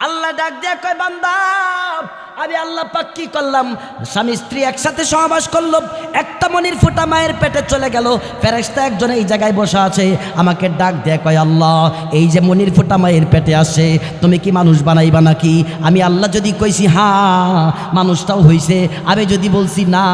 আল্লাহ ডাক দিয়া কয় বান্দা। আমি আল্লাহ পাক কি করলাম? স্বামী স্ত্রী একসাথে সহবাস করল, একটা মনির ফুটা মায়ের পেটে চলে গেল, ফেরেশতা একজন এই জায়গায় বসে আছে, আমাকে ডাক দিয়ে, কয়, আল্লাহ, এই যে মনির ফুটা মায়ের পেটে আসে, তুমি কি মানুষ বানাইবা নাকি? আমি আল্লাহ যদি কইছি হ্যাঁ মানুষটাও হইছে। আমি যদি বলছি, না,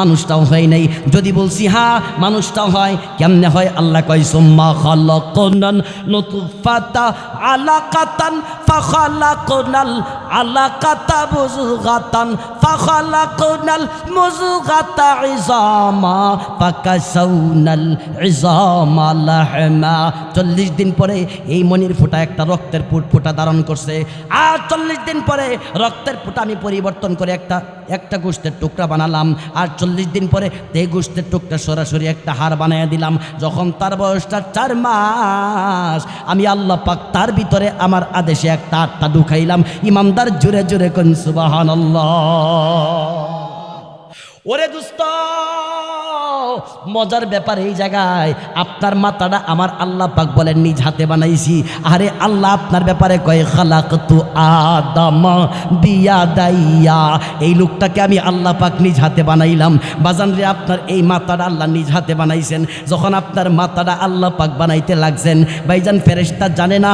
মানুষটাও হয় নাই। যদি বলছি হ্যাঁ মানুষটাও হয়। কেমনে হয় আল্লাহ কয়, সুম্মা খালাকুনান নুতফাতা আলাকাতান, ফাখালাকুনাল আলাকাতা মুযগাতান ফাখালাকুনাল মুযগাতা ইজামা, ফাকাসাউনাল ইজামা লাহমা। 40 দিন পরে এই মনির ফোঁটা একটা রক্তের ফুট ফোঁটা ধারণ করছে। আর চল্লিশ দিন পরে রক্তের ফোঁটা আমি পরিবর্তন করে একটা একটা গোষ্ঠের টুকরা বানালাম, আর চল্লিশ দিন পরে এই গোষ্ঠের টুকরা সরাসরি একটা হার বানিয়ে দিলাম। যখন তার বয়সটা চার মাস, আমি আল্লাহ পাক তার ভিতরে আমার আদেশে একটা আটটা ঢুকাইলাম। ইমানদার জোরে জোরে কনসুবাহান ওরে দুস্ত! মজার ব্যাপার এই জায়গায়। আপনার মাথাটা আমার আল্লাহ পাক বলেন, নিজ হাতে বানাইছি। আরে আল্লাহ, আপনার ব্যাপারে কয়ে খালাক তু আদম বিয়া দাইয়া। এই লোকটাকে আমি আল্লাহ পাক নিজ হাতে বানাইলাম। বাজান রে, আপনার এই মাথাটা আল্লাহ নিজ হাতে বানাইছেন। যখন আপনার মাথাটা আল্লাহ পাক বানাইতে লাগছেন, ভাইজান ফেরেস্তা জানে না,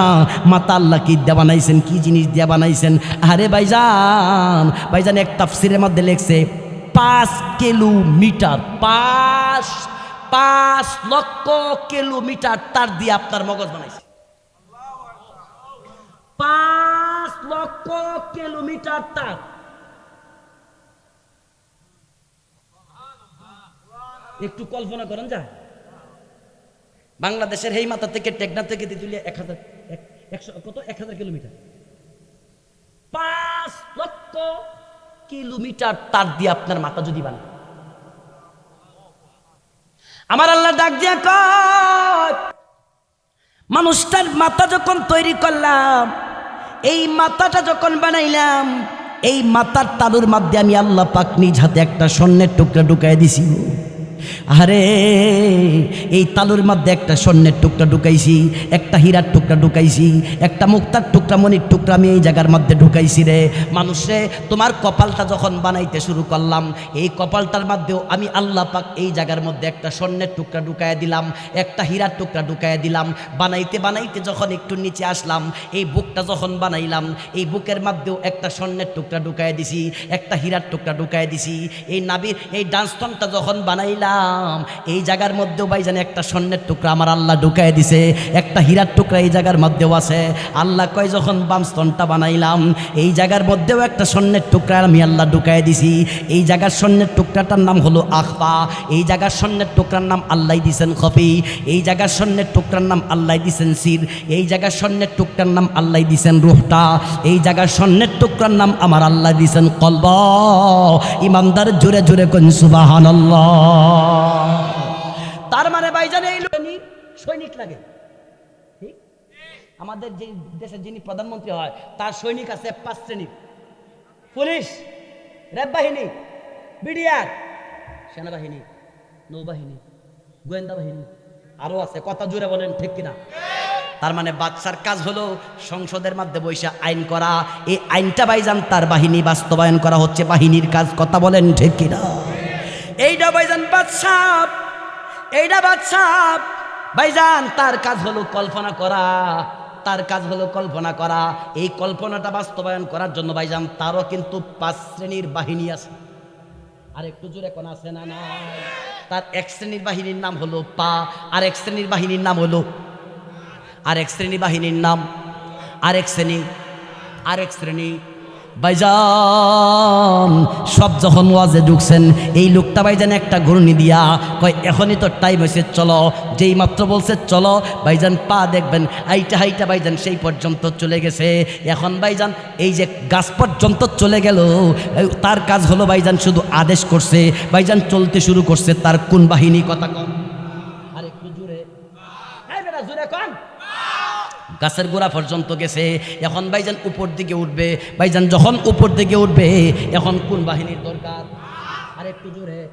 মাথা আল্লাহ কি দিয়ে বানাইছেন, কি জিনিস দিয়ে বানাইছেন। আরে ভাইজান ভাইজান এক তাফসিরের মধ্যে লেখছে পাঁচ কিলোমিটার, পাঁচ পাঁচ লক্ষ কিলোমিটার তার দিয়ে আপনার মগজ বানাইছে। পাঁচ লক্ষ কিলোমিটার তার। একটু কল্পনা করেন যা। বাংলাদেশের এই মাথা থেকে টেকনা থেকে দিতুলিয়া এক হাজার, এক- একশো, কত? এক হাজার কিলোমিটার। পাঁচ লক্ষ কিলোমিটার তার দিয়ে আপনার মাথা যদি বানায়। আমার আল্লাহ ডাক দিয়া কয়, মানুষটার মাথা যখন তৈরি করলাম, এই মাথাটা যখন বানাইলাম, এই মাথার তালুর মাধ্যমে আমি আল্লাহ পাক নিজ হাতে একটা স্বর্ণের টুকরা ঢুকাই দিছি। আরে এই তালুর মধ্যে একটা স্বর্ণের টুকরা ঢুকাইছি, একটা হীরার টুকরা ঢুকাইছি, একটা মুক্তার টুকরা মনির টুকরা আমি এই জায়গার মধ্যে ঢুকাইছি রে। মানুষে, তোমার কপালটা যখন বানাইতে শুরু করলাম, এই কপালটার মধ্যেও আমি আল্লাহ পাক এই জায়গার মধ্যে একটা স্বর্ণের টুকরা ঢুকায় দিলাম, একটা হীরার টুকরা ঢুকায় দিলাম। বানাইতে বানাইতে যখন একটু নিচে আসলাম, এই বুকটা যখন বানাইলাম, এই বুকের মধ্যেও একটা স্বর্ণের টুকরা ঢুকায় দিছি, একটা হীরার টুকরা ঢুকায় দিছি। এই নাবির, এই ডান্সটনটা যখন বানাইলাম এই জায়গার মধ্যেও ভাইজান একটা স্বর্ণের টুকরা আমার আল্লাহ ঢুকাই দিছে, একটা হীরার টুকরা এই জায়গার মধ্যেও আছে। আল্লাহ কয়, যখন বামস্তনটা বানাইলাম, এই জায়গার মধ্যেও একটা স্বর্ণের টুকরা আমি আল্লাহ ঢুকায় দিছি। এই জায়গার স্বর্ণের টুকরাটার নাম হলো আখপা। এই জায়গার স্বর্ণের টুকরার নাম আল্লাহ দিছেন খফি। এই জায়গার স্বর্ণের টুকরার নাম আল্লাহ দিছেন সির। এই জায়গার স্বর্ণের টুকরার নাম আল্লাহ দিছেন রুহটা। এই জায়গার স্বর্ণের টুকরার নাম আমার আল্লাহ দিছেন কলব। ইমানদার জোরে জোরে কোন সুবাহান তার মানে ভাইজান এই সৈনিক লাগে? আমাদের যে দেশের যিনি প্রধানমন্ত্রী হয়, তার সৈনিক আছে পাঁচ শ্রেণির। পুলিশ, র্যাব বাহিনী, বিডিআর, সেনাবাহিনী, নৌবাহিনী, গোয়েন্দা বাহিনী আরও আছে, কথা জুড়ে বলেন, ঠিক কিনা? তার মানে বাচ্চার কাজ হলো সংসদের মধ্যে বৈশা আইন করা। এই আইনটা বাইজান তার বাহিনী বাস্তবায়ন করা হচ্ছে, বাহিনীর কাজ কথা বলেন, ঠিক কিনা? এইটা ভাইজান বাচ্চা এইটা বাচ্চা ভাইজান তার কাজ হলো কল্পনা করা, তার কাজ হলো কল্পনা করা। এই কল্পনাটা বাস্তবায়ন করার জন্য ভাইজান তারও কিন্তু পাঁচ শ্রেণির বাহিনী আছে। আর একটু জোরে কোন আছে না না তার এক শ্রেণির বাহিনীর নাম হলো পা, আর এক শ্রেণির বাহিনীর নাম হলো আর এক শ্রেণি বাহিনীর নাম আরেক শ্রেণি আরেক শ্রেণি ভাইজান, সব যখন ওয়াজে ঢুকছেন, এই লোকটা ভাইজান একটা ঘূর্ণি দিয়া কয়, এখনই তো টাইম হয়েছে চলো। যেই মাত্র বলছে, চলো। ভাইজান পা দেখবেন হাইটা হাইটা ভাইজান সেই পর্যন্ত চলে গেছে। এখন ভাইজান এই যে গাছ পর্যন্ত চলে গেল, তার কাজ হলো ভাইজান শুধু আদেশ করছে, ভাইজান চলতে শুরু করছে, তার কোন বাহিনী কথা কম আর একটু জুড়ে এই বেটা জুড়ে কন গাছের গোড়া পর্যন্ত গেছে। এখন ভাইজান উপর দিকে উঠবে। ভাইজান যখন উপর দিকে উঠবে, এখন কোন বাহিনীর দরকার? আর একটু জোরে।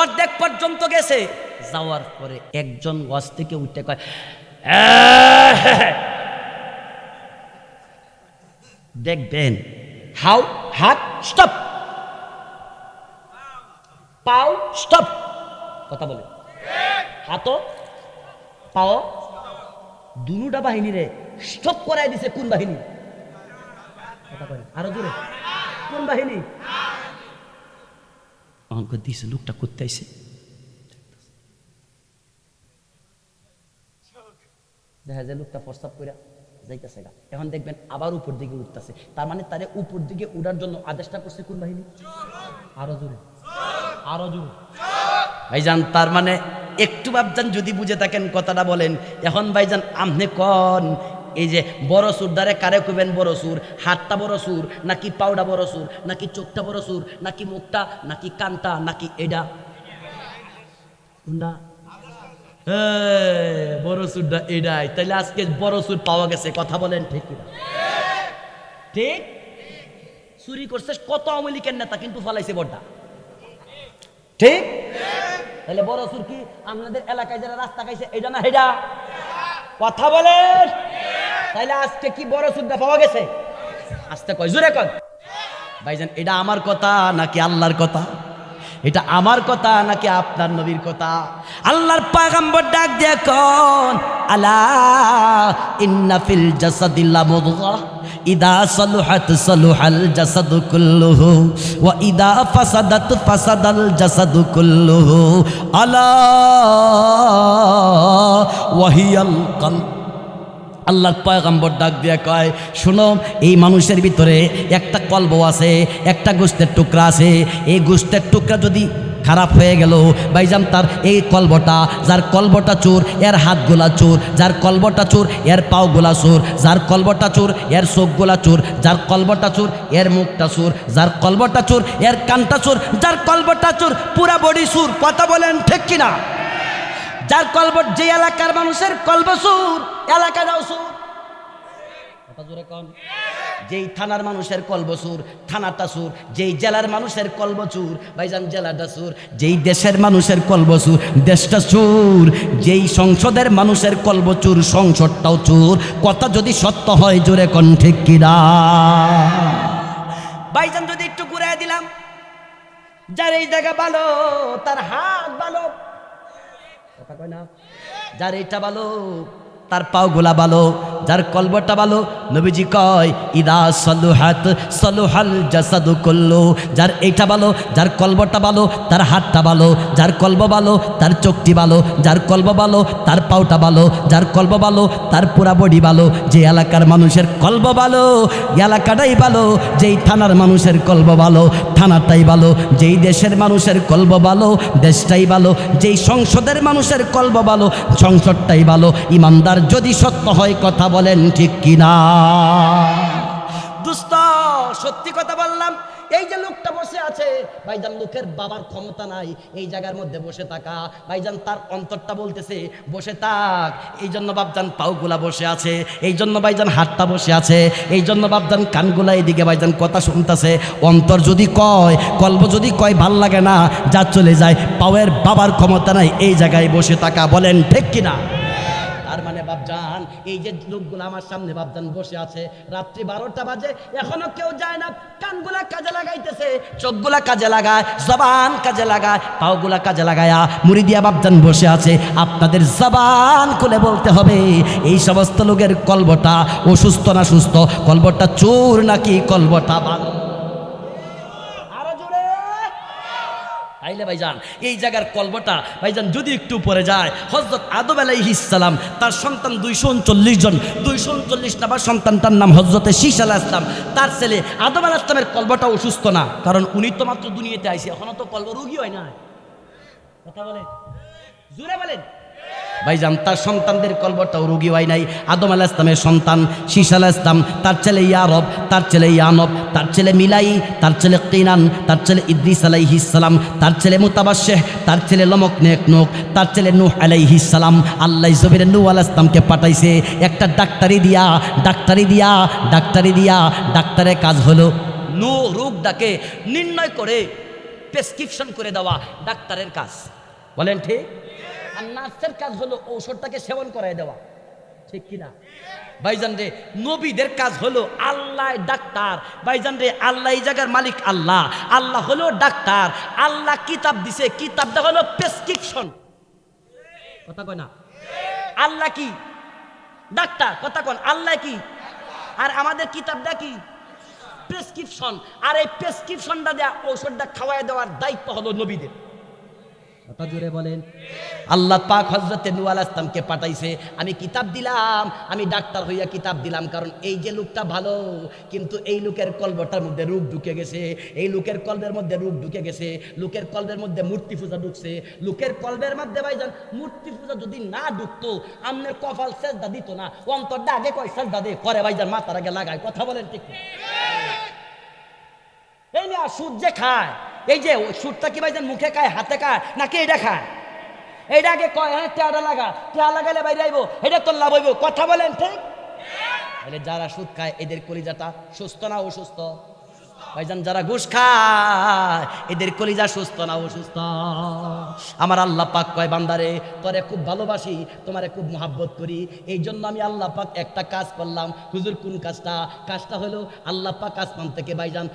অর্ধেক পর্যন্ত গেছে। যাওয়ার পরে একজন গাছ থেকে উঠতে কয়! দেখবেন, হাউ, হাত, স্টপ। পাও, স্টপ। কথা বলে হাতও, পাও দুটা বাহিনী রে স্টপ করাই দিছে কোন বাহিনী? আরও জোরে। কোন বাহিনী? অঙ্ক দিছে, লোকটা করতে দেখা যায় লোকটা প্রস্তাব করে যাইতেছে গা। এখন দেখবেন আবার উপর দিকে উঠতেছে। তার মানে তারে উপর দিকে উঠার জন্য আদেশটা করছে কোন বাহিনী? আরও জোরে। আরও জোরে। ভাইজান, তার মানে একটু ভাবজান যদি বুঝে থাকেন কথাটা বলেন। এখন ভাইজান আমনে কন? এই যে বড় সুর দ্বারে কারে কইবেন বড় সুর? হাতটা বড় সুর, নাকি পাউডা বড় সুর? নাকি চোখটা বড় সুর? নাকি মুখটা? নাকি কানটা? নাকি এডা বড় সুরটা এডাই তাইলে আজকে বড় সুর পাওয়া গেছে, কথা বলেন, ঠিক ঠিক? চুরি করছে, কত আওয়ামী লীগের নেতা কিন্তু ফলাইছে বড়টা। ঠিক? তাহলে বড় সুর কি? আপনাদের এলাকায় যারা রাস্তা খাইছে এটা না হেডা? কথা বলেন। তাহলে আজকে কি বড় সুরটা পাওয়া গেছে? আজকে কয় জোরে কয়। ভাইজান এটা আমার কথা নাকি আল্লাহর কথা? এটা আমার কথা নাকি আপনার নবীর কথা? আল্লাহর পাগাম্বর ডাক দিয়ে কোন আলা ইন্না ফিল জাসাদিল্লা মুদগা। ইদা সালুহাত সালুহাল জাসাদু কুল্লুহু ওয়া ইদা ফাসাদাত ফাসাদাল জাসাদু কুল্লুহু আলা কলব আল্লাহর পয়গম্বর ডাক দিয়ে কয়, শোনো, এই মানুষের ভিতরে একটা কলব আছে, একটা গোস্তের টুকরা আছে, এই গোস্তের টুকরা যদি খারাপ হয়ে গেল। ভাইজাম তার এই কলবটা, যার কলবটা চোর, এর হাতগুলা চোর, যার কলবটা চোর, এর পাওগুলা চোর, যার কলবটা চোর, এর চোখগুলা চোর, যার কলবটা চোর, এর মুখটা চোর, যার কলবটা চোর, এর কানটা চোর, যার কলবটা চোর, পুরা বডি চোর, কথা বলেন ঠিক কিনা? যার কলবট যে এলাকার মানুষের কলবসুর এলাকাটাও সুর জোরে কন। যেই থানার মানুষের কলবসুর থানাটা সুর, যেই জেলার মানুষের কলবচুর ভাইজান জেলাটা সুর, যেই দেশের মানুষের কলবচুর দেশটা চুর যেই সংসদের মানুষের কলবচুর সংসদটাও চুর। কথা যদি সত্য হয় জোরে কন ঠিক কিনা? ভাইজান যদি একটু ঘুরে দিলাম, যার এই জায়গা ভালো, তার হাত ভালো। কথা কয় না? যার এইটা ভালো, তার পাও গোলা ভালো। যার কলবটা ভালো, নবীজি কয়, ইদা সলুহাত, সলুহাল জাসাদু করল যার এইটা ভালো, যার কলবটা ভালো, তার হাতটা ভালো, যার কলব ভালো, তার চোখটি ভালো, যার কলব ভালো, তার পাওটা ভালো, যার কলব ভালো, তার পুরা বডি ভালো। যে এলাকার মানুষের কলব ভালো এলাকাটাই ভালো, যেই থানার মানুষের কলব ভালো, থানাটাই ভালো, যেই দেশের মানুষের কলব ভালো, দেশটাই ভালো, যেই সংসদের মানুষের কলব ভালো, সংসদটাই ভালো। ইমানদার যদি সত্য হয় কথা বলেন ঠিক কিনা? দুস্ত সত্যি কথা বললাম। এই যে লোকটা বসে আছে, ভাইজান, লোকের বাবার ক্ষমতা নাই। এই জায়গার মধ্যে বসে থাকা। ভাইজান, তার অন্তরটা বলতেছে, বসে থাক। এই জন্য বাপজান পাউগুলা বসে আছে। এই জন্য ভাইজান হাতটা বসে আছে। এই জন্য বাপজান কানগুলা এদিকে ভাইজান কথা শুনতেছে। অন্তর যদি কয়, কল্প যদি কয়, ভালো লাগে না, যা চলে যায়। পাওয়ের বাবার ক্ষমতা নাই, এই জায়গায় বসে থাকা। বলেন ঠিক কিনা? বাপজান, এই যে লোকগুলো আমার সামনে বাপজান বসে আছে, রাত্রি বারোটা বাজে, এখনও কেউ যায় না, কানগুলা কাজে লাগাইতেছে, চোখগুলা কাজে লাগায়, জবান কাজে লাগায়, পাওগুলা কাজে লাগায়া মুড়ি দিয়া বাপজান বসে আছে। আপনাদের জবান খুলে বলতে হবে, এই সমস্ত লোকের কলবটা অসুস্থ না সুস্থ? কলবটা চোর নাকি কলবটা ভালো আরও জোরে আইলে ভাইজান, এই জায়গার কলবটা ভাইজান যদি একটু পরে যায় হজরত আদব আলাইহি ইসলাম তার সন্তান দুইশো উনচল্লিশ জন, দুইশো উনচল্লিশ নাম্বার সন্তানটার নাম হজরতে শীষ আলাহ ইসলাম তার ছেলে আদব আলাহ ইসলামের কলবটা অসুস্থ না, কারণ উনি তো মাত্র দুনিয়াতে আইসি এখনও তো কলব রুগী হয় না কথা বলে জুড়ে বলেন। ভাইজান, তার সন্তানদের কলবটাও রুগী হয় নাই। আদম আলাহ ইসলামের সন্তান শীষ আলাহ ইসলাম তার ছেলে ইয়ারব, তার ছেলে ইয়ানব, তার ছেলে মিলাই, তার ছেলে কিনান, তার ছেলে ইদ্রিস আলাইহিসালাম তার ছেলে মুতাবাশেহ, তার ছেলে লমক নেক নোক তার ছেলে নূহ আলাইহিসালাম আল্লাহ জবির নূহ আলাহ ইসলামকে পাঠাইছে। একটা ডাক্তারি দিয়া ডাক্তারি দিয়া ডাক্তারি দিয়া, ডাক্তারের কাজ হলো নো রোগটাকে নির্ণয় করে, প্রেসক্রিপশন করে দেওয়া ডাক্তারের কাজ। বলেন ঠিক? আর নার্সের কাজ হলো ঔষধটাকে সেবন করাই দেওয়া। ঠিক কিনা? ভাইজান রে, নবীদের কাজ হলো আল্লাহ ডাক্তার। ভাইজান রে, আল্লাহ এই জায়গার মালিক আল্লাহ। আল্লাহ হলো ডাক্তার। আল্লাহ কিতাব দিছে। কিতাবটা হলো প্রেসক্রিপশন। কথা কয় না? আল্লাহ কি? ডাক্তার। কথা কন, আল্লাহ কি? আর আমাদের কিতাবটা কি? প্রেসক্রিপশন। আর এই প্রেসক্রিপশনটা দেওয়া ঔষধটা খাওয়াই দেওয়ার দায়িত্ব হলো নবীদের। কথা জুড়ে বলেন আল্লাহ পাক হজরতে নু আল ইসলামকে পাঠাইছে, আমি কিতাব দিলাম, আমি ডাক্তার হইয়া কিতাব দিলাম, কারণ এই যে লোকটা ভালো, কিন্তু এই লোকের কলবটার মধ্যে রূপ ঢুকে গেছে, এই লোকের কলবের মধ্যে রূপ ঢুকে গেছে, লোকের কলবের মধ্যে মূর্তি পূজা ঢুকছে, লোকের কলবের মধ্যে ভাইজান মূর্তি পূজা যদি না ঢুকতো, আমনের কপাল সেজদা দিত না, অন্তরটা আগে কয় সেজদা দে, পরে ভাইজান মাথার আগে লাগায়, কথা বলেন ঠিক? এই না সুদ যে খায় এই যে সুদটা কি ভাইজান মুখে খায়, হাতে খায়, নাকি এটা খায়? এইটা আগে কয় হ্যাঁ টেয়াটা লাগা টেয়া লাগাইলে বাইরে আইবো এটা তোর লাভ হইব, কথা বলেন, ঠিক? তাহলে যারা সুদ খায়, এদের কলিজাটা সুস্থ না অসুস্থ? ভাইজান, যারা ঘুষ খায়, এদের কলিজা সুস্থ না অসুস্থ? আমার আল্লাহ পাক কয়, বান্দারে, তোরে খুব ভালোবাসি, তোমারে খুব মহাব্বত করি এই জন্য আমি আল্লাহ পাক একটা কাজ করলাম। হুজুর, কোন কাজটা? কাজটা হলো আল্লাহ পাক আসমান থেকে, ভাইজান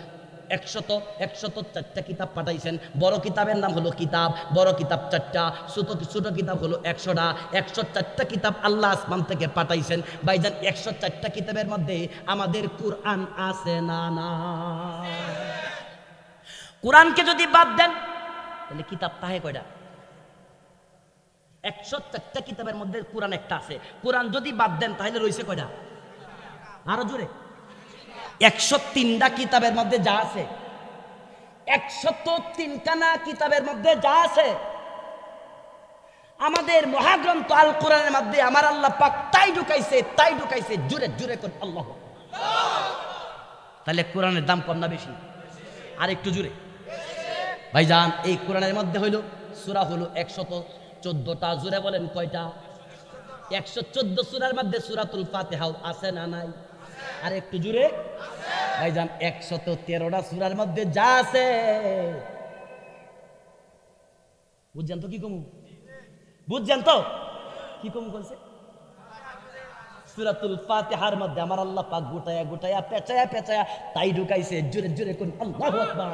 একশত একশত চারটা কিতাব পাঠাইছেন। বড় কিতাবের নাম হলো কিতাব, বড় কিতাব চারটা, ছোট ছোট কিতাব হলো একশোটা। একশো চারটা কিতাব আল্লাহ আসমান থেকে পাঠাইছেন। ভাইজান, একশো চারটা কিতাবের মধ্যে আমাদের কুরআন আছে না না কোরআনকে যদি বাদ দেন, তাহলে কিতাব তাহে কয়টা? একশো চারটা কিতাবের মধ্যে কোরআন একটা আছে। কোরআন যদি বাদ দেন, তাহলে রয়েছে কয়টা? আরও জোরে। একশো তিনটা কিতাবের মধ্যে যা আছে। একশত তিনখানা কিতাবের মধ্যে যা আছে। আমাদের মহাগ্রন্থ আল কোরআনের মধ্যে আমার আল্লাহ পাক তাই ঢুকাইছে তাই ঢুকাইছে, জুড়ে জুড়ে করে আল্লাহ তাহলে কোরআনের দাম কম না বেশি? আর একটু জুড়ে। ভাইজান, এই কোরআনের মধ্যে হইল, সুরা হলো একশত চোদ্দটা, জুড়ে বলেন কয়টা? একশো চোদ্দ সুরার মধ্যে সুরাতুল ফাতেহাও আছে না নাই? আর একটু জুড়ে ভাইজান, একশত তেরোটা সুরার মধ্যে যা আছে। বুঝছেন তো কি কমু? বুঝছেন তো? কি কমু করছে সুরাতুল ফাতিহার মধ্যে আমার আল্লাহ পাক গোটায়া গোটায়া, পেঁচায়া পেঁচায়া তাই ঢুকাইছে। জোরে জোরে কোন আল্লাহ আকবার।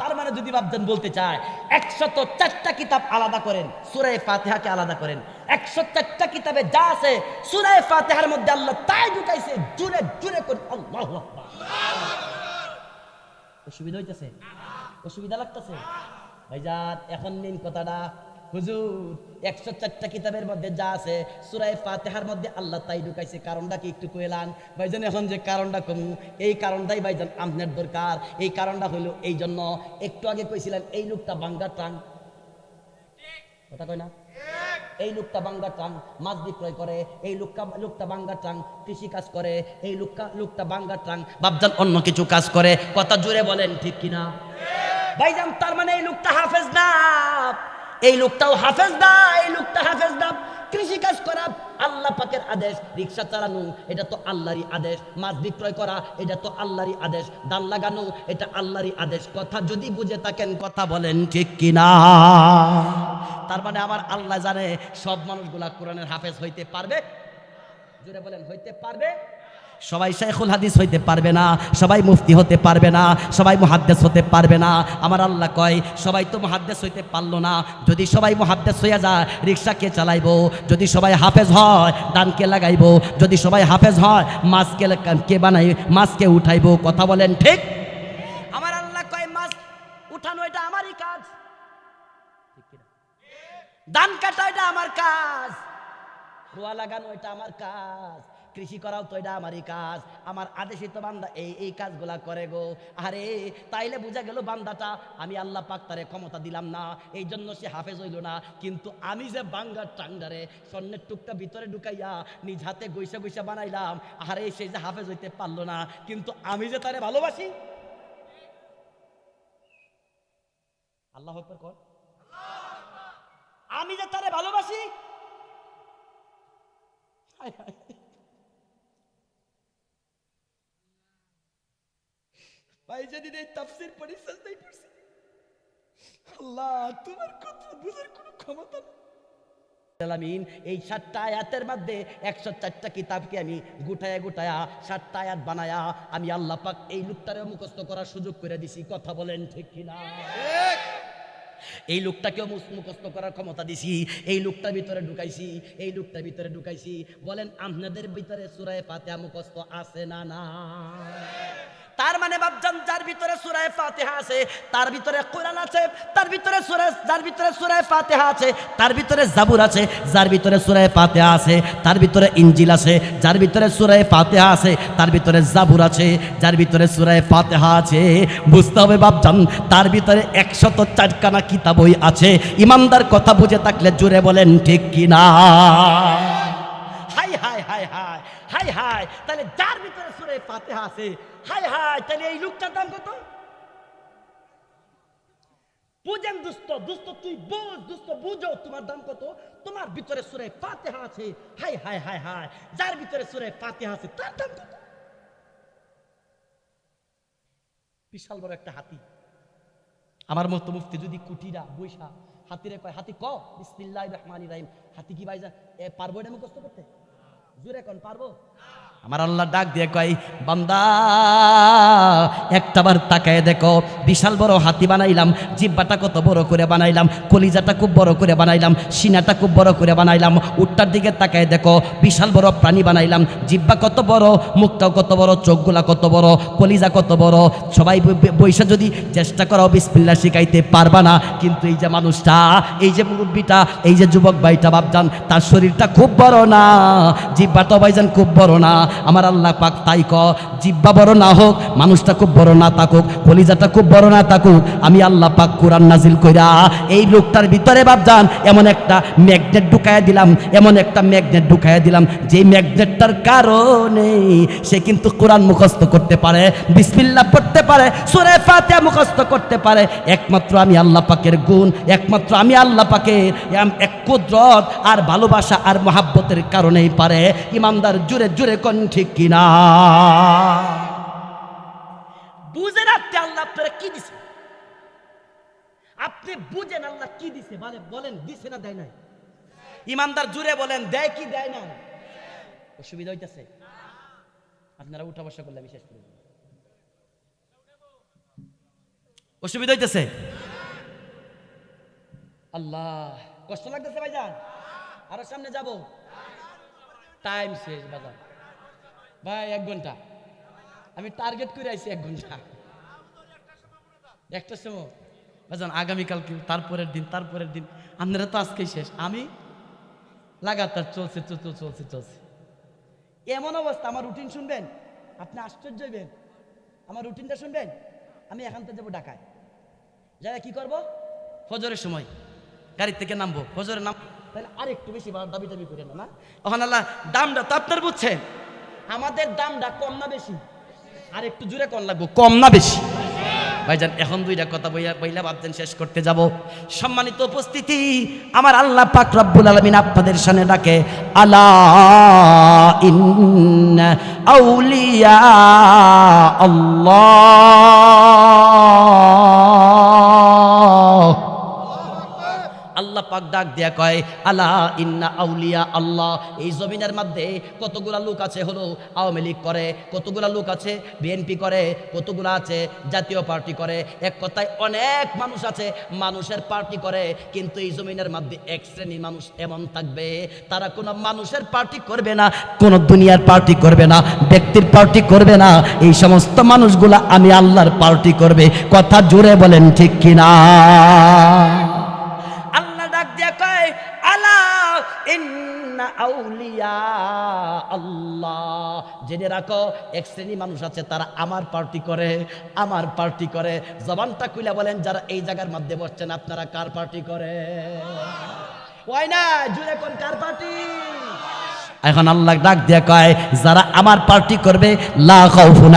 তার মানে যদি ভাবছেন বলতে চায়, একশত চারটা কিতাব আলাদা করেন সুরায় ফাতেহাকে আলাদা করেন। একশো চারটা কিতাবে যা আছে সুরায় ফাতেহার মধ্যে আল্লাহ তাই ঢুকাইছে, জুড়ে জুড়ে করে আল্লাহ অসুবিধা হইতেছে? অসুবিধা লাগতেছে? ভাইজান, এখন নিন কথাটা হুজুর, একশো চারটা কিতাবের মধ্যে যা আছে ফাতেহার মধ্যে আল্লাহ তাই ঢুকাইছে। কারণটা কি একটু এখন যে কারণটা কমু, এই কারণটাই দরকার। এই কারণটা হইল এই জন্য একটু আগে কইছিলেন, এই লোকটা টান কথা কয় না? এই লোকটা টান মাছ বিক্রয় করে। এই লোকটা লোকটা টান কৃষি কাজ করে। এই লোকটা লোকটা বাঙ্গা টান বাপজান অন্য কিছু কাজ করে। কথা জুড়ে বলেন, ঠিক কিনা? ভাইজান, তার মানে এই লোকটা হাফেজ না। এই লোকটাও হাফেজ দা, এই লোকটা হাফেজ দা। কৃষি কাজ করা, আল্লাহ পাকের আদেশ। রিক্সা চালানো, এটা তো আল্লাহরই আদেশ। মাছ বিক্রয় করা, এটা তো আল্লাহরই আদেশ। দান লাগানো, এটা আল্লাহরই আদেশ। কথা যদি বুঝে থাকেন, কথা বলেন ঠিক কিনা? তার মানে আমার আল্লাহ জানে সব মানুষগুলা কোরআনের হাফেজ হইতে পারবে? জোরে বলেন, হইতে পারবে? সবাই শেখুল হাদিস হইতে পারবে না, সবাই মুফতি হতে পারবে না, সবাই মুহাদ্দেস হতে পারবে না। আমার আল্লাহ কয়, সবাই তো মুহাদ্দেস হইতে পারল না। যদি সবাই মুহাদ্দেস হইয়া যায়, রিক্সা কে চালাইবো? যদি সবাই হাফেজ হয় দানকে লাগাইবো? যদি সবাই হাফেজ হয় মাছকে কে বানাই মাছকে উঠাইবো? কথা বলেন ঠিক? আমার আল্লাহ কয়, মাছ উঠানো এটা আমারই কাজ? ধান কাটা এটা আমার কাজ। রোয়া লাগানো এটা আমার কাজ। কৃষি করাও তো এটা আমারই কাজ। আমার আদেশিত বান্দা এই এই কাজগুলা করে গো। আরে, তাইলে বোঝা গেল বান্দাটা, আমি আল্লাহ পাক তারে ক্ষমতা দিলাম না এই জন্য সে হাফেজ হইল না। কিন্তু আমি যে বাঙ্গার টাঙ্গারে স্বর্ণের টুকটা ভিতরে ঢুকাইয়া নিজ হাতে গৈসা গৈসা বানাইলাম, আরে সে যে হাফেজ হইতে পারল না। কিন্তু আমি যে তারে ভালোবাসি? আল্লাহ কর। আমি যে তারে ভালোবাসি হায় হায়। ভাই যদি এই তাফসির পড়ি সাজদাই পড়ছি। আল্লাহ তোমার কথা বুঝার কোনো ক্ষমতা নেই। আলামিন এই সাতটা আয়াতের মধ্যে একশো চারটা কিতাবকে আমি গুটায়া গুটায়া সাতটা আয়াত বানায়া আমি আল্লাহ পাক এই লোকটারে মুখস্থ করার সুযোগ করে দিছি। কথা বলেন ঠিক কিনা? এই লোকটাকেও মুখস্থ করার ক্ষমতা দিছি। এই লোকটার ভিতরে ঢুকাইছি। এই লোকটার ভিতরে ঢুকাইছি। বলেন আপনাদের ভিতরে সুরায় ফাতেহা মুখস্থ আছে না না? তার মানে বাপজান যার ভিতরে সুরায় ফাতেহা আছে, তার ভিতরে কোরআন আছে, তার ভিতরে সুরায়, যার ভিতরে সুরায় ফাতেহা আছে, তার ভিতরে জাবুর আছে, যার ভিতরে সুরায় ফাতেহা আছে, তার ভিতরে ইঞ্জিল আছে, যার ভিতরে সুরায় ফাতেহা আছে, তার ভিতরে জাবুর আছে, যার ভিতরে সুরায় ফাতেহা আছে। বুঝতে হবে বাপজান তার ভিতরে একশত চারখানা কিতাবই আছে। ইমানদার কথা বুঝে থাকলে জুড়ে বলেন, ঠিক কিনা? Hi hi hi hi. Hi hi, তাহলে যার ভিতরে সুরে ফাতেহা আছে? হাই হাই, তাহলে এই লোকটার দাম কত? বুঝেন দুস্থ দুস্থ তুই বুঝ, দুস্থ বুঝো, তোমার দাম কত? তোমার ভিতরে সুরে ফাতেহা আছে। হাই হাই হাই হাই, যার ভিতরে সুরে ফাতেহা আছে, তার দাম কত? বিশাল বড় একটা হাতি। আমার মতো মুফতি যদি কুটিরা, বৈশা, হাতিরে কয়, হাতি ক? বিসমিল্লাহ রহমান রাহিম। হাতি কি ভাই এ পারব এটা মুখস্থ করতে? জোরে কোন পারব? আমার আল্লাহ ডাক দিয়ে কয়, বান্দা, একটাবার তাকায় দেখো, বিশাল বড় হাতি বানাইলাম, জিব্বাটা কত বড় করে বানাইলাম, কলিজাটা খুব বড় করে বানাইলাম, সিনাটা খুব বড় করে বানাইলাম, উটটার দিকে তাকায় দেখো, বিশাল বড় প্রাণী বানাইলাম, জিব্বা কত বড়, মুখটাও কত বড়, চোখগুলা কত বড়, কলিজা কত বড়, সবাই ব- ব- বইসা যদি চেষ্টা করো বিসমিল্লা শিখাইতে পারবা না, কিন্তু এই যে মানুষটা, এই যে মুরব্বীটা, এই যে যুবক ভাইটা, বাপজান, তার শরীরটা খুব বড় না জিব্বাটা ভাইজান খুব বড় না আমার আল্লাহ পাক তাই ক জিব্বা বড় না হোক, মানুষটা খুব বড় না থাকুক, কলিজাটা খুব বড় না থাকুক, আমি আল্লাহ পাক কোরআন নাজিল কইরা এই লোকটার ভিতরে বাপজান এমন একটা ম্যাগনেট ঢুকাইয়া দিলাম, এমন একটা ম্যাগনেট ঢুকাইয়া দিলাম, যে ম্যাগনেটটার কারণে সে কিন্তু কোরআন মুখস্থ করতে পারে, বিসমিল্লাহ পড়তে পারে, সুরে ফাতিহা মুখস্থ করতে পারে। একমাত্র আমি আল্লাহ পাকের গুণ, একমাত্র আমি আল্লাহ পাকের এক কুদরত আর ভালোবাসা আর মহাব্বতের কারণেই পারে। ইমানদার জুড়ে জুড়ে কোন ঠিক কিনা? বুঝে রাখতে আল্লাহ আপনারা কি দিছে? আপনি বুঝেন আল্লাহ কি দিছে? মানে বলেন, দিছে না, দেয় নাই? ইমানদার জুড়ে বলেন, দেয় কি, দেয় না অসুবিধা হইতেছে। আপনারা উঠা বসা করলে আমি শেষ করে অসুবিধা হইতেছে? আল্লাহ, কষ্ট লাগতেছে ভাইজান? আরও সামনে যাব? টাইম শেষ বাজার ভাই, এক ঘণ্টা। আমি টার্গেট করে আইছি এক ঘণ্টা। একটা সময়। আগামীকালকে, তারপরের দিন তারপরের দিন। আপনারা তো আজকেই শেষ। আমি লাগাতার চলছে চলছে চলছে এমন অবস্থা, আমার রুটিন শুনবেন? আপনি আশ্চর্য হইবেন। আমার রুটিনটা শুনবেন? আমি এখান থেকে যাব ঢাকায়। যারা কি করব? ফজরের সময়। গাড়ির থেকে নামবো। ফজরের নাম তাহলে আর একটু বেশি দাবি দাবি করে না না ওখানে দামটা তো আপনার বুঝছেন। আমাদের দামটা কম না বেশি? আর একটু জুড়ে কম লাগবো, কম না বেশি। ভাইজান, এখন দুইটা কথা বইয়া বইলা ভাবতেন শেষ করতে যাব। সম্মানিত উপস্থিতি, আমার আল্লাহ পাক রব্বুল আলামিন আপনাদের সামনে ডাকে, আলা ইন্না আউলিয়া আল্লাহ। আল্লাহ পাক ডাক দিয়া কয়, আলা ইন্না আউলিয়া আল্লাহ। এই জমিনের মধ্যে কতগুলা লোক আছে হলো, আওয়ামী লীগ করে, কতগুলা লোক আছে বিএনপি করে, কতগুলা আছে জাতীয় পার্টি করে। এক কথায় অনেক মানুষ আছে, মানুষের পার্টি করে, কিন্তু এই জমিনের মধ্যে এক শ্রেণি মানুষ এমন থাকবে। তারা কোনো মানুষের পার্টি করবে না, কোনো দুনিয়ার পার্টি করবে না, ব্যক্তির পার্টি করবে না। এই সমস্ত মানুষগুলা আমি আল্লাহর পার্টি করবে। কথা জুড়ে বলেন ঠিক কিনা? আউলিয়া আল্লাহ। জেনে রাখো, এক শ্রেণি মানুষ আছে, তারা আমার পার্টি করে, আমার পার্টি করে। জবানটা কুইলা বলেন, যারা এই জায়গার মধ্যে বসছেন, আপনারা কার পার্টি করে? ওয়াই না? জুড়ে কোন কার পার্টি? এখন আল্লাহ ডাক দিয়া কয়, যারা আমার পার্টি করবে, লা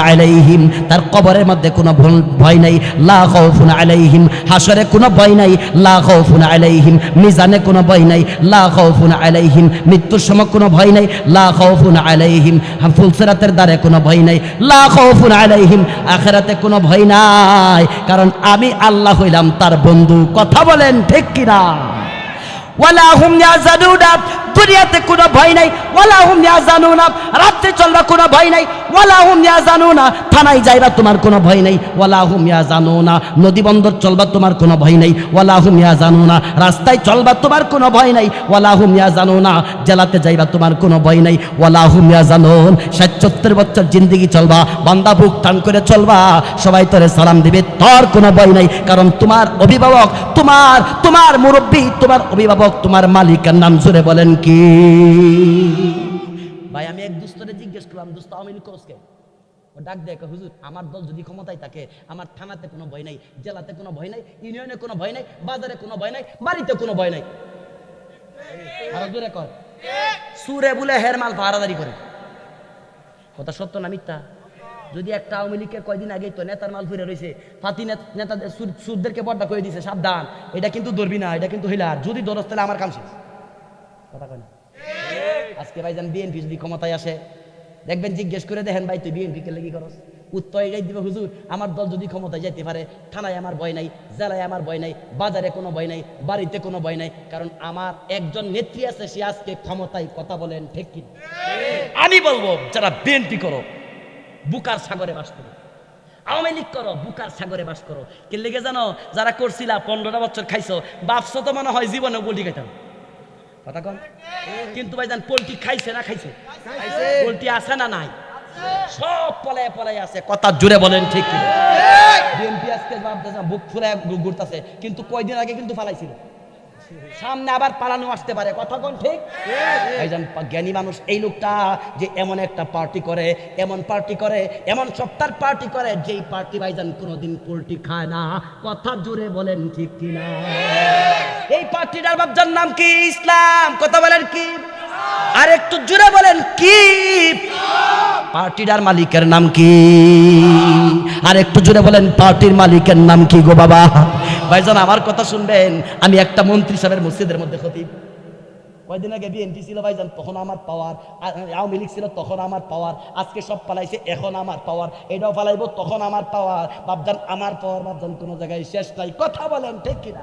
আলাইহিম। তার কবরের মধ্যে কোনো ভয় নাই। লা আলাইহিম। হাসরে কোনো ভয় নাই। লা আলাইহিম। মিজানে কোনো ভয় নাই। লা আলাইহিম। মৃত্যুর সময় কোনো ভয় নাই। লা আলাইহিম। ফুলসিরাতের দ্বারে কোনো ভয় নাই। লা আলাইহিম। আখিরাতে কোনো ভয় নাই। কারণ আমি আল্লাহ হইলাম, তার বন্ধু। কথা বলেন ঠিক কিনা? ওয়ালা দুনিয়াতে কোনো ভয় নাই। ওয়ালা হুম ইয়াজানুনা। রাত্রে চলবা কোনো ভয় নাই। ওয়ালা হুম ইয়াজানুনা। থানায় যাইবা তোমার কোনো ভয় নাই। ওয়ালা হুম ইয়াজানুনা। নদী বন্দর চলবা তোমার কোনো ভয় নাই। ওয়ালা হুম ইয়াজানুনা। রাস্তায় চলবা তোমার কোনো ভয় নাই। ওয়ালা হুম ইয়াজানুনা। জেলাতে যাইবা তোমার কোনো ভয় নাই। ওয়ালা হুম ইয়াজানুন। ষাট সত্তর বছর জিন্দগি চলবা। বান্দা বুক টান করে চলবা। সবাই তোরে সালাম দিবে। তোর কোনো ভয় নাই। কারণ তোমার অভিভাবক, তোমার তোমার মুরব্বী, তোমার অভিভাবক, তোমার মালিকের নাম জুড়ে বলেন। কি? ভাই, আমি এক দুস্তরে জিজ্ঞেস করলাম, দুস্ত, আওয়ামী লীগ করসকে ডাক দেয় হুজুর, আমার দল যদি ক্ষমতায় থাকে, আমার থানাতে কোনো ভয় নাই, জেলাতে কোনো ভয় নাই, ইউনিয়নে কোনো ভয় নাই, বাজারে কোনো ভয় নাই, বাড়িতে কোনো ভয় নাই। সুরে বলে হের মাল পাহারাদারি করে। কথা সত্য না মিথ্যা? যদি একটা আওয়ামী লীগের কয়দিন আগেই তো নেতার মাল ফিরে রয়েছে ফাতি নেত- নেতাদের সুরদেরকে বড্ডা করে দিছে, সাবধান। এটা কিন্তু ধরবি না, এটা কিন্তু হইলা যদি ধরস তাহলে আমার কাম শেষ। কথা কয় না? আজকে ভাইজান বিএনপি যদি ক্ষমতায় আসে, দেখবেন জিজ্ঞেস করে দেখেন, ভাই, তুই বিএনপি কে লেগে করস? উত্তর এটাই দিবে, হুজুর, আমার দল যদি ক্ষমতায় যেতে পারে, থানায় আমার ভয় নাই, জেলায় আমার ভয় নাই, বাজারে কোনো ভয় নাই, বাড়িতে কোনো ভয় নাই, কারণ আমার একজন নেত্রী আছে, সে আজকে ক্ষমতায় কথা বলেন, ঠিক কি আমি বলব, যারা বিএনপি করো, বুকার সাগরে বাস করো। আওয়ামী লীগ করো, বুকার সাগরে বাস করো। কে লেগে জানো, যারা করছিলা, পনেরোটা বছর খাইছো, বাপসো তো মনে হয় জীবনে বলি খাইতাম। কথা কন। কিন্তু ভাইজান পোলট্রি খাইছে না খাইছে? পোলট্রি আছে না নাই? সব পলায় পলায় আছে। কথা জুড়ে বলেন ঠিক কি বিএনপি আজকে বুক ফুলে ঘুরতেছে। কিন্তু কয়দিন আগে কিন্তু ফালাইছিল। সামনে আবার পালানো আসতে পারে। কথা কোন ঠিক? একজন জ্ঞানী মানুষ এই লোকটা যে এমন একটা পার্টি করে এমন পার্টি করে এমন সপ্তাহ পার্টি করে যেই পার্টি ভাইজান কোনোদিন পোলট্রি খায় না। কথা জুড়ে বলেন ঠিক কিনা? এই পার্টিটার বাবজার নাম কি? ইসলাম। কথা বলেন কি? আর একটু জুড়ে বলেন কি? পার্টিটার মালিকের নাম কি? আর একটু জুড়ে বলেন, পার্টির মালিকের নাম কি গো বাবা? ভাইজান, আমার কথা শুনবেন। আমি একটা মন্ত্রী সাহেবের মসজিদের মধ্যে খতিব। কয়দিন আগে বিএনপি ছিল ভাইজান, তখন আমার পাওয়ার আওয়ামী লীগ ছিল, তখন আমার পাওয়ার, আজকে সব পালাইছে, এখন আমার পাওয়ার, এটাও পালাইবো, তখন আমার পাওয়ার। বাপজান, আমার পাওয়ার বাপজান কোনো জায়গায় শেষ নাই। কথা বলেন, ঠিক কিনা?